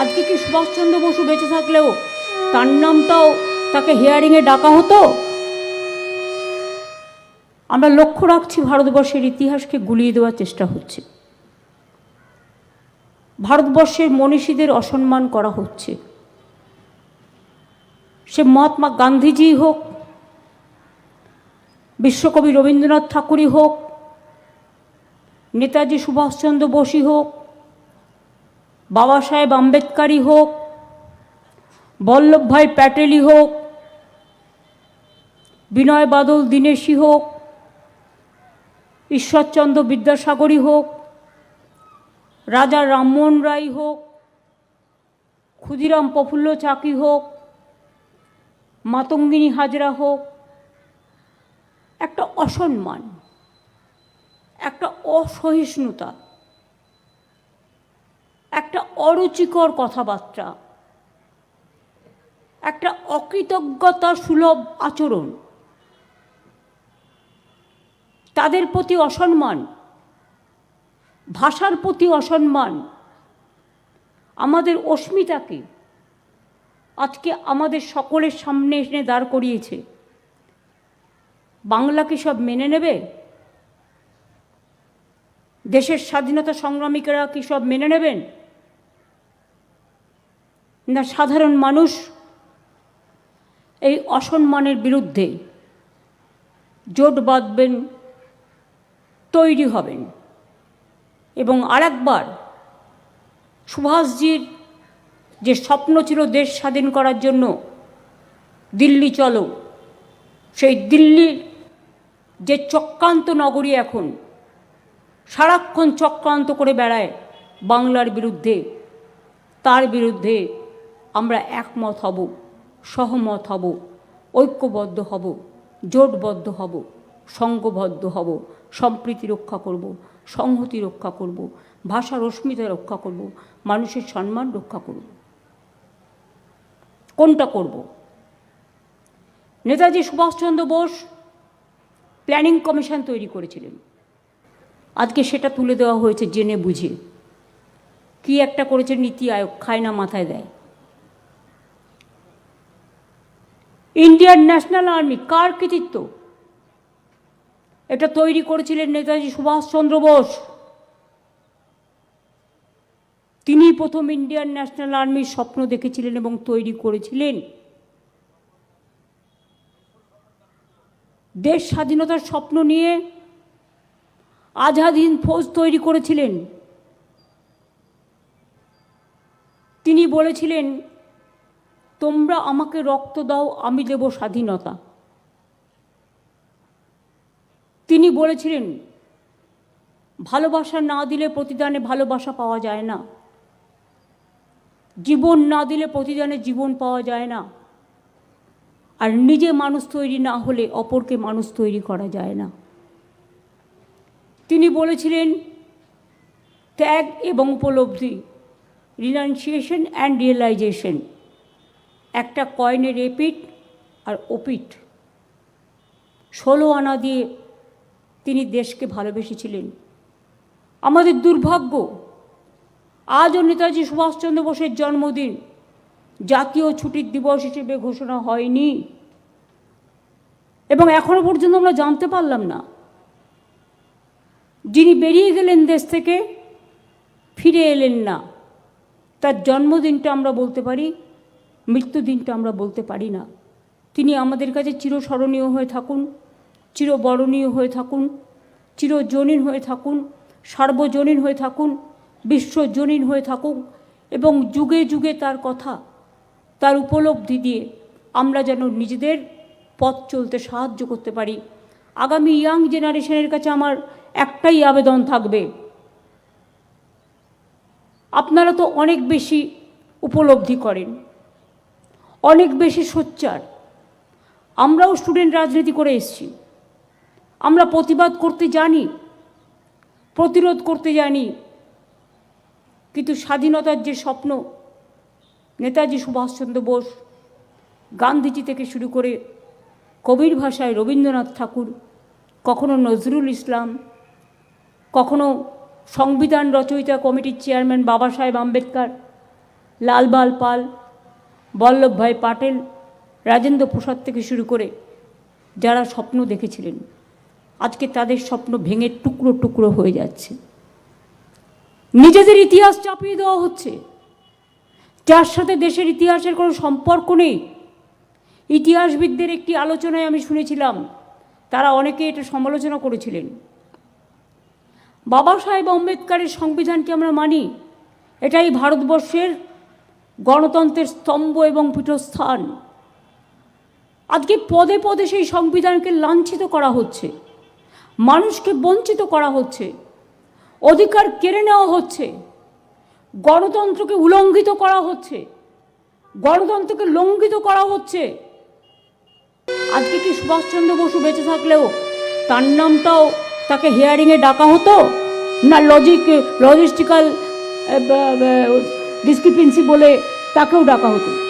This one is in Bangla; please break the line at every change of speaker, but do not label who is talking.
আজকে কি সুভাষচন্দ্র বসু বেঁচে থাকলেও? তার নামটাও তাকে হিয়ারিংয়ে ডাকা হতো? আমরা লক্ষ্য রাখছি ভারতবর্ষের ইতিহাসকে গুলিয়ে দেওয়ার চেষ্টা হচ্ছে। ভারতবর্ষের মনীষীদের অসম্মান করা হচ্ছে। সে মহাত্মা গান্ধীজি হোক, বিশ্বকবি রবীন্দ্রনাথ ঠাকুরই হোক, নেতাজি সুভাষচন্দ্র বসই হোক বাবা সাহেব আম্বেদকারই হোক বল্লভভাই প্যাটেলই হোক, বিনয় বাদল দীনেশই হোক, ঈশ্বরচন্দ্র বিদ্যাসাগরই হোক, রাজা রামমোহন রায় হোক, ক্ষুদিরাম প্রফুল্ল চাকি হোক, মাতঙ্গিনী হাজরা হোক, একটা অসম্মান, একটা অসহিষ্ণুতা অরুচিকর কথাবার্তা। একটা অকৃতজ্ঞতা সুলভ আচরণ। তাদের প্রতি অসম্মান। ভাষার প্রতি অসম্মান। আমাদের অস্মিতাকে আজকে আমাদের সকলের সামনে এনে দাঁড় করিয়েছে। বাংলা কি সব মেনে নেবে? দেশের স্বাধীনতা সংগ্রামিকেরা কি সব মেনে নেবেন? না সাধারণ মানুষ এই অসম্মানের বিরুদ্ধে জোট বাঁধবেন, তৈরি হবেন। এবং আরেকবার সুভাষজির যে স্বপ্ন ছিল দেশ স্বাধীন করার জন্য, দিল্লি চলো, সেই দিল্লির যে চক্রান্ত নগরী এখন, সারাক্ষণ চক্রান্ত করে বেড়ায় বাংলার বিরুদ্ধে, তার বিরুদ্ধে আমরা একমত হব, সহমত হব, ঐক্যবদ্ধ হব, জোটবদ্ধ হব, সঙ্গবদ্ধ হব, সম্প্রীতি রক্ষা করব, সংহতি রক্ষা করব ভাষার অস্মিতা রক্ষা করব, মানুষের সম্মান রক্ষা করব। কোনটা করব? নেতাজি সুভাষচন্দ্র বোস প্ল্যানিং কমিশন তৈরি করেছিলেন। আজকে সেটা তুলে দেওয়া হয়েছে জেনে বুঝে। কি একটা করেছে নীতি আয়োগ, খায় না মাথায় দেয়। ইন্ডিয়ান ন্যাশনাল আর্মি কার কৃতিত্ব? এটা তৈরি করেছিলেন নেতাজি সুভাষচন্দ্র বোস। তিনি প্রথম ইন্ডিয়ান ন্যাশনাল আর্মির স্বপ্ন দেখেছিলেন এবং তৈরি করেছিলেন। দেশ স্বাধীনতার স্বপ্ন নিয়ে আজাদ হিন্দ ফৌজ তৈরি করেছিলেন। তিনি বলেছিলেন তোমরা আমাকে রক্ত দাও, আমি দেব স্বাধীনতা। তিনি বলেছিলেন, ভালোবাসা না দিলে প্রতিদানে ভালোবাসা পাওয়া যায় না। জীবন না দিলে প্রতিদানে জীবন পাওয়া যায় না। আর নিজে মানুষ তৈরি না হলে অপরকে মানুষ তৈরি করা যায় না। তিনি বলেছিলেন, ত্যাগ এবং উপলব্ধি, রিনাউন্সিয়েশন অ্যান্ড রিয়েলাইজেশন। একটা কয়েনের এপিট আর ওপিট ষোলো আনা দিয়ে তিনি দেশকে ভালোবেসেছিলেন। আমাদের দুর্ভাগ্য, আজও নেতাজি সুভাষচন্দ্র বোসের জন্মদিন, জাতীয় ছুটির দিবস হিসেবে ঘোষণা হয়নি। এবং এখনও পর্যন্ত আমরা জানতে পারলাম না, যিনি বেরিয়ে গেলেন দেশ থেকে, ফিরে এলেন না। তার জন্মদিনটা আমরা বলতে পারি মৃত্যুদিনটা আমরা বলতে পারি না। তিনি আমাদের কাছে চিরস্মরণীয় হয়ে থাকুন, চিরবরণীয় হয়ে থাকুন, চিরজনীন হয়ে থাকুন, সার্বজনীন হয়ে থাকুন, বিশ্বজনীন হয়ে থাকুক এবং যুগে যুগে তার কথা, তার উপলব্ধি দিয়ে আমরা যেন নিজেদের পথ চলতে সাহায্য করতে পারি। আগামী ইয়াং জেনারেশনের কাছে আমার একটাই আবেদন থাকবে। আপনারা তো অনেক বেশি উপলব্ধি করেন। অনেক বেশি সোচ্চার। আমরাও স্টুডেন্ট রাজনীতি করে এসেছি। আমরা প্রতিবাদ করতে জানি, প্রতিরোধ করতে জানি, কিন্তু স্বাধীনতার যে স্বপ্ন, নেতাজি সুভাষচন্দ্র বোস গান্ধীজি থেকে শুরু করে কবির ভাষায় রবীন্দ্রনাথ ঠাকুর, কখনো নজরুল ইসলাম, কখনো সংবিধান রচয়িতা কমিটির চেয়ারম্যান বাবা সাহেব আম্বেদকর, লালবাল পাল বল্লভভাই পাটেল, রাজেন্দ্র প্রসাদ থেকে শুরু করে যারা স্বপ্ন দেখেছিলেন, আজকে তাদের স্বপ্ন ভেঙে টুকরো টুকরো হয়ে যাচ্ছে। নিজেদের ইতিহাস চাপিয়ে দেওয়া হচ্ছে। যার সাথে দেশের ইতিহাসের কোনো সম্পর্ক নেই, ইতিহাসবিদদের একটি আলোচনায় আমি শুনেছিলাম, তারা অনেকে এটা সমালোচনা করেছিলেন। বাবা সাহেব আম্বেদকারের সংবিধানকে আমরা মানি, এটাই ভারতবর্ষের গণতন্ত্রের স্তম্ভ এবং পীঠস্থান। আজকে পদে পদে সেই সংবিধানকে লাঞ্ছিত করা হচ্ছে, মানুষকে বঞ্চিত করা হচ্ছে, অধিকার কেড়ে নেওয়া হচ্ছে, গণতন্ত্রকে উলঙ্ঘিত করা হচ্ছে, গণতন্ত্রকে লঙ্ঘিত করা হচ্ছে। আজকে কি সুভাষচন্দ্র বসু বেঁচে থাকলেও তার নামটাও তাকে হিয়ারিংয়ে ডাকা হতো? না লজিক লজিস্টিক্যাল ডিসক্রিপেন্সি বলে তাকেও ডাকা হতো।